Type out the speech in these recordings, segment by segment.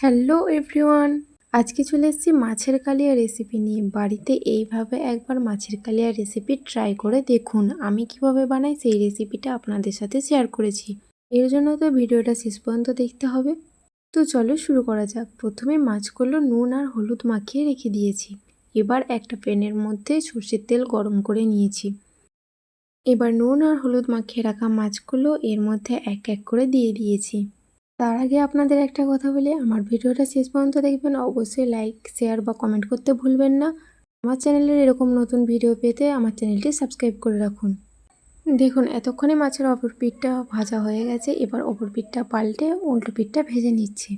Hello everyone. আজকে চলে এসেছি মাছের কালিয়া রেসিপি নিয়ে। বাড়িতে এইভাবে একবার মাছের কালিয়া রেসিপি ট্রাই করে দেখুন। আমি কীভাবে বানাই সেই রেসিপিটা আপনাদের সাথে শেয়ার করেছি। এর জন্য তো ভিডিওটা শেষ পর্যন্ত দেখতে হবে। তো চলো শুরু করা যাক। প্রথমে মাছগুলো নুন আর হলুদ মাখিয়ে রেখে দিয়েছি। এবার একটা প্যানের মধ্যে সর্ষের তেল গরম করে নিয়েছি। এবার নুন আর হলুদ মাখিয়ে রাখা মাছগুলো এর মধ্যে এক এক করে দিয়ে দিয়েছি। তার আগে আপনাদের একটা কথা বলি, আমার ভিডিওটা শেষ পর্যন্ত দেখবেন। অবশ্যই লাইক শেয়ার বা কমেন্ট করতে ভুলবেন না। আমার চ্যানেলের এরকম নতুন ভিডিও পেতে আমার চ্যানেলটি সাবস্ক্রাইব করে রাখুন। দেখুন, এতক্ষণে মাছের অপর পিঠটা ভাজা হয়ে গেছে। এবার অপর পিঠটা পাল্টে উল্টো পিঠটা ভেজে নিচ্ছি।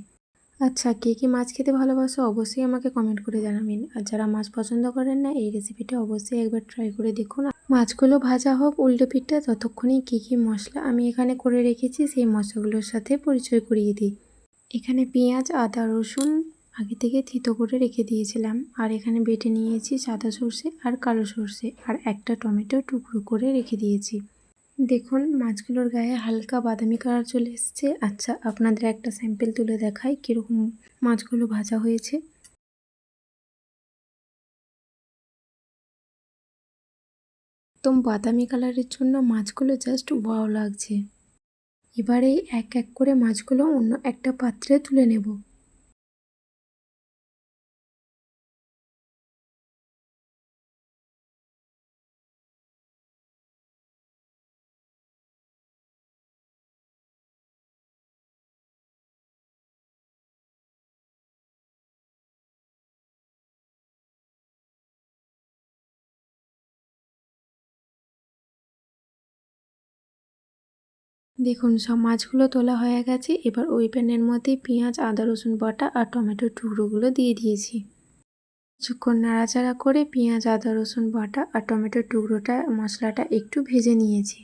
আচ্ছা কে কী মাছ খেতে ভালোবাসো অবশ্যই আমাকে কমেন্ট করে জানাবেন। আর যারা মাছ পছন্দ করেন না, এই রেসিপিটা অবশ্যই একবার ট্রাই করে দেখুন। মাছগুলো ভাজা হোক, উল্টো পিঠটা ততক্ষণই কী কী মশলা আমি এখানে করে রেখেছি, সেই মশলাগুলোর সাথে পরিচয় করিয়ে দিই। এখানে পেঁয়াজ, আদা, রসুন আগে থেকে থিতো করে রেখে দিয়েছিলাম। আর এখানে বেটে নিয়েছি সাদা সর্ষে আর কালো সর্ষে আর একটা টমেটো টুকরো করে রেখে দিয়েছি। দেখুন, মাছগুলোর গায়ে হালকা বাদামি কালার চলে এসছে। আচ্ছা আপনাদের একটা স্যাম্পেল তুলে দেখাই কীরকম মাছগুলো ভাজা হয়েছে। একদম বাদামি কালারের জন্য মাছগুলো জাস্ট ওয়াও লাগছে। এবারে এক এক করে মাছগুলো অন্য একটা পাত্রে তুলে নেব। দেখুন, সব মাছগুলো তোলা হয়ে গেছে। এবার ওই প্যানের মধ্যে পেঁয়াজ, আদা, রসুন, বাটা আর টমেটোর টুকরোগুলো দিয়ে দিয়েছি। কিছুক্ষণ নাড়াচাড়া করে পেঁয়াজ, আদা, রসুন, বাটা আর টমেটোর টুকরোটা, মশলাটা একটু ভেজে নিয়েছি।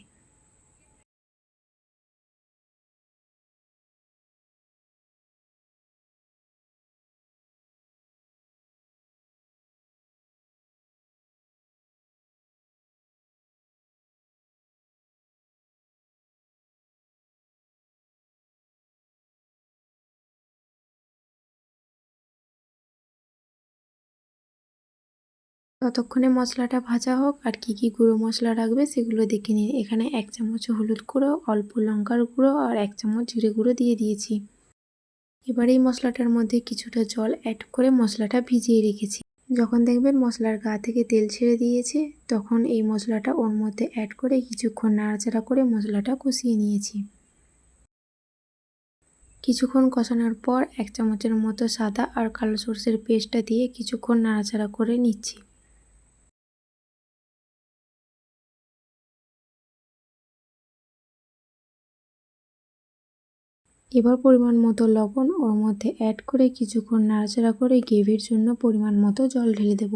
ততক্ষণে মশলাটা ভাজা হোক আর কি কি গুঁড়ো মশলা রাখবে সেগুলো দেখে নিন। এখানে এক চামচ হলুদ গুঁড়ো, অল্প লঙ্কার গুঁড়ো আর এক চামচ জিরে গুঁড়ো দিয়ে দিয়েছি। এবার এই মশলাটার মধ্যে কিছুটা জল অ্যাড করে মশলাটা ভিজিয়ে রেখেছি। যখন দেখবেন মশলার গা থেকে তেল ছেড়ে দিয়েছে, তখন এই মশলাটা ওর মধ্যে অ্যাড করে কিছুক্ষণ নাড়াচাড়া করে মশলাটা কষিয়ে নিয়েছি। কিছুক্ষণ কষানোর পর এক চামচের মতো সাদা আর কালো সর্ষের পেস্টটা দিয়ে কিছুক্ষণ নাড়াচাড়া করে নিচ্ছি। এবার পরিমাণ মতো লবণ ওর মধ্যে অ্যাড করে কিছুক্ষণ নাড়াচাড়া করে গ্রেভির জন্য পরিমাণ মতো জল ঢেলে দেব।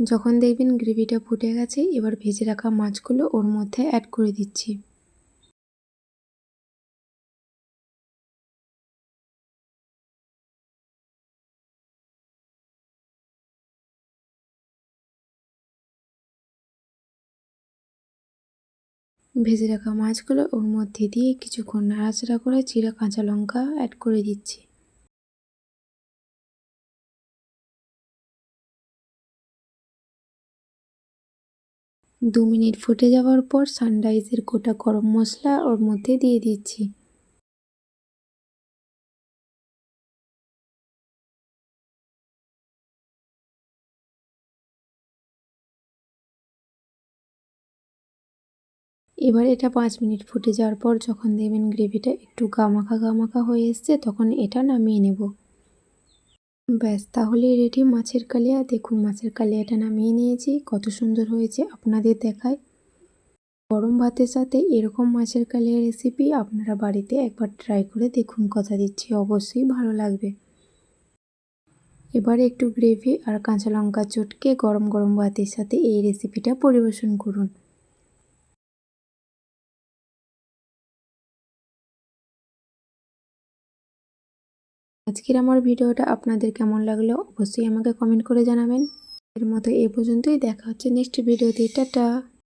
যখন দেখবেন গ্রেভিটা ফুটে গেছে, এবার ভেজে রাখা মাছগুলো ওর মধ্যে অ্যাড করে দিচ্ছি। ভেজে রাখা মাছগুলো ওর মধ্যে দিয়ে কিছুক্ষণ নাড়াচাড়া করে চিরা কাঁচা লঙ্কা অ্যাড করে দিচ্ছি। দু মিনিট ফুটে যাওয়ার পর সানরাইজের গোটা গরম মশলা ওর মধ্যে দিয়ে দিচ্ছি। এবার এটা পাঁচ মিনিট ফুটে যাওয়ার পর যখন দেখবেন গ্রেভিটা একটু গামাখা গামাখা হয়ে এসছে, তখন এটা নামিয়ে নেব। ব্যাস, তাহলে রেডি মাছের কালিয়া। দেখুন, মাছের কালিয়াটা নামিয়ে নিয়েছি। কত সুন্দর হয়েছে আপনাদের দেখায়। গরম ভাতের সাথে এরকম মাছের কালিয়া রেসিপি আপনারা বাড়িতে একবার ট্রাই করে দেখুন, কথা দিচ্ছি। অবশ্যই ভালো লাগবে। এবার একটু গ্রেভি আর কাঁচা লঙ্কা চটকে গরম গরম ভাতের সাথে এই রেসিপিটা পরিবেশন করুন। আজকের আমার ভিডিওটা আপনাদের কেমন লাগল অবশ্যই আমাকে কমেন্ট করে জানাবেন। এর মতো এ পর্যন্তই, দেখা হচ্ছে নেক্সট ভিডিওতে, টাটা।